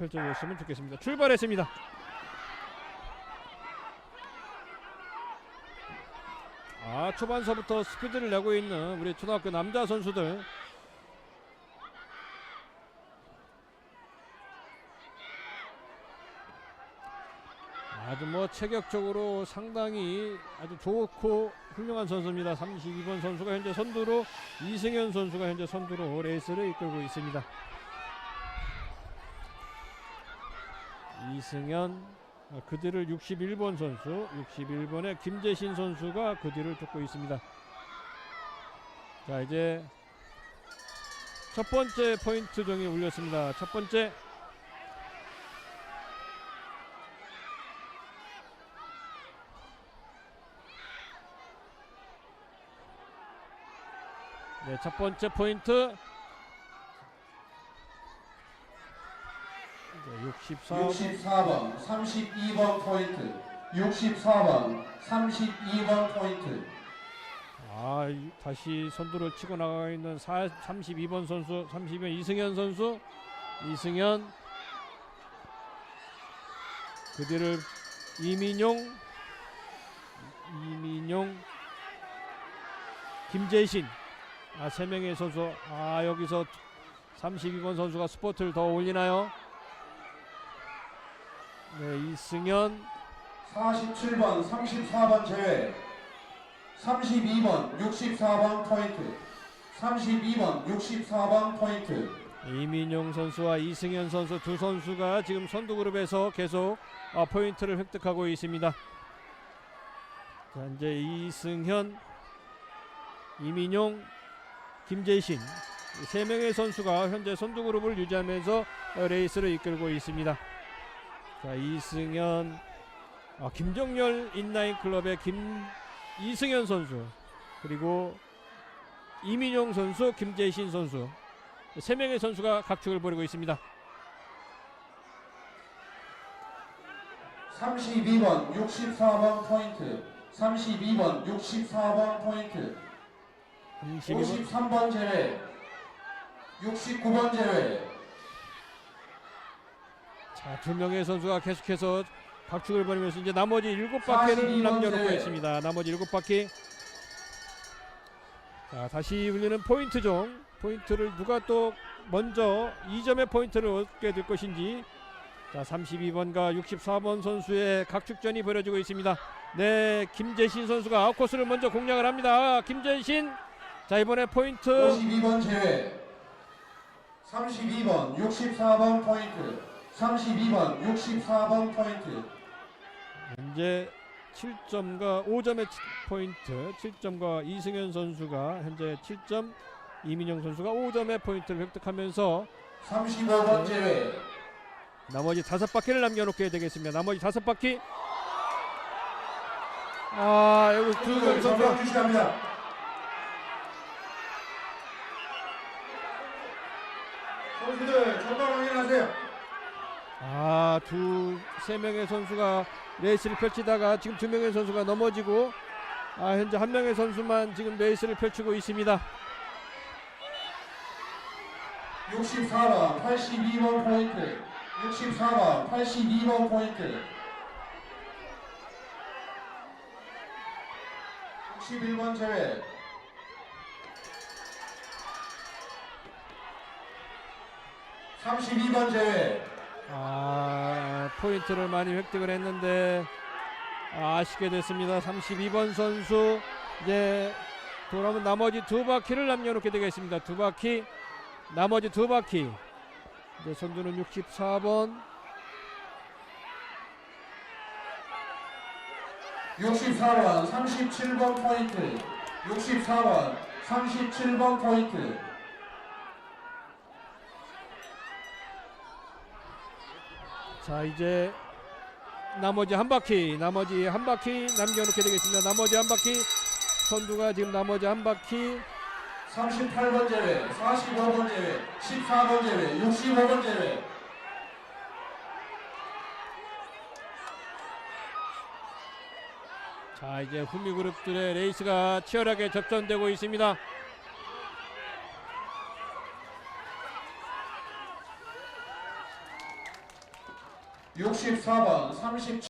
펼쳐줬으면 좋겠습니다. 출발했습니다. 아 초반서부터 스피드를 내고 있는 우리 초등학교 남자 선수들 아주 뭐 체격적으로 상당히 아주 좋고 훌륭한 선수입니다. 32번 선수가 현재 선두로 이승현 선수가 현재 선두로 레이스를 이끌고 있습니다. 이승현 어, 그 뒤를 61번 선수 61번의 김재신 선수가 그 뒤를 쫓고 있습니다. 자 이제 첫 번째 포인트 종이 울렸습니다. 첫 번째 네, 첫 번째 포인트. 이제 64. 64 번, 32번 포인트. 64번, 32번 포인트. 아, 이- 다시 선두를 치고 나가 있는 4, 32번 선수, 32번 이승현 선수. 이승현. 그 뒤를 이민용. 이민용. 김재신. 아, 세 명의 선수. 아, 여기서 32번 선수가 스포트를 더 올리나요? 네, 이승현. 47번, 34번 제외. 32번, 64번 포인트. 32번, 64번 포인트. 이민용 선수와 이승현 선수 두 선수가 지금 선두 그룹에서 계속 어, 포인트를 획득하고 있습니다. 자, 이제 이승현, 이민용, 김재신 이세 명의 선수가 현재 선두 그룹을 유지하면서 어, 레이스를 이끌고 있습니다. 자, 이승현, 아, 김정열 인라인 클럽의 김 이승현 선수 그리고 이민용 선수, 김재신 선수 세 명의 선수가 각축을 벌이고 있습니다. 32번, 64번 포인트. 32번, 64번 포인트. 32번 53번 제외. 69번 제외. 자, 두 명의 선수가 계속해서 각축을 벌이면서 이제 나머지 일곱 바퀴를 42번 남겨놓고. 있습니다. 나머지 일곱 바퀴. 자, 다시 울리는 포인트 종. 포인트를 누가 또 먼저 2점의 포인트를 얻게 될 것인지. 자, 32번과 64번 선수의 각축전이 벌어지고 있습니다. 네, 김재신 선수가 아웃코스를 먼저 공략을 합니다. 김재신. 자, 이번에 포인트 52번 제외. 32번, 64번 포인트. 32번, 64번 포인트. 현재 7점과 5점의 포인트, 7점과 이승현 선수가 현재 7점, 이민영 선수가 5점의 포인트를 획득하면서 35번 제외. 나머지 다섯 바퀴를 남겨놓게 되겠습니다. 나머지 다섯 바퀴. 아 여기 두 선수 주시합니다. 선수들 전방 확인하세요. 아 두 세 명의 선수가 레이스를 펼치다가 지금 두 명의 선수가 넘어지고 아 현재 한 명의 선수만 지금 레이스를 펼치고 있습니다. 64번, 82번 포인트. 64번, 82번 포인트. 61번 제외. (32번) 제외 아 포인트를 많이 획득을 했는데 아, 아쉽게 됐습니다. 32번 선수 이제 돌아오면 나머지 두 바퀴를 남겨놓게 되겠습니다. 두 바퀴 나머지 두 바퀴 이제 선두는 64번 64번, 37번 포인트. 64번, 37번 포인트. 자 이제 나머지 한 바퀴 나머지 한 바퀴 남겨놓게 되겠습니다. 나머지 한 바퀴 선두가 지금 나머지 한 바퀴 38번 제외, 45번 제외, 14번 제외, 65번 제외. 자 이제 후미 그룹들의 레이스가 치열하게 접전되고 있습니다. 64번, 37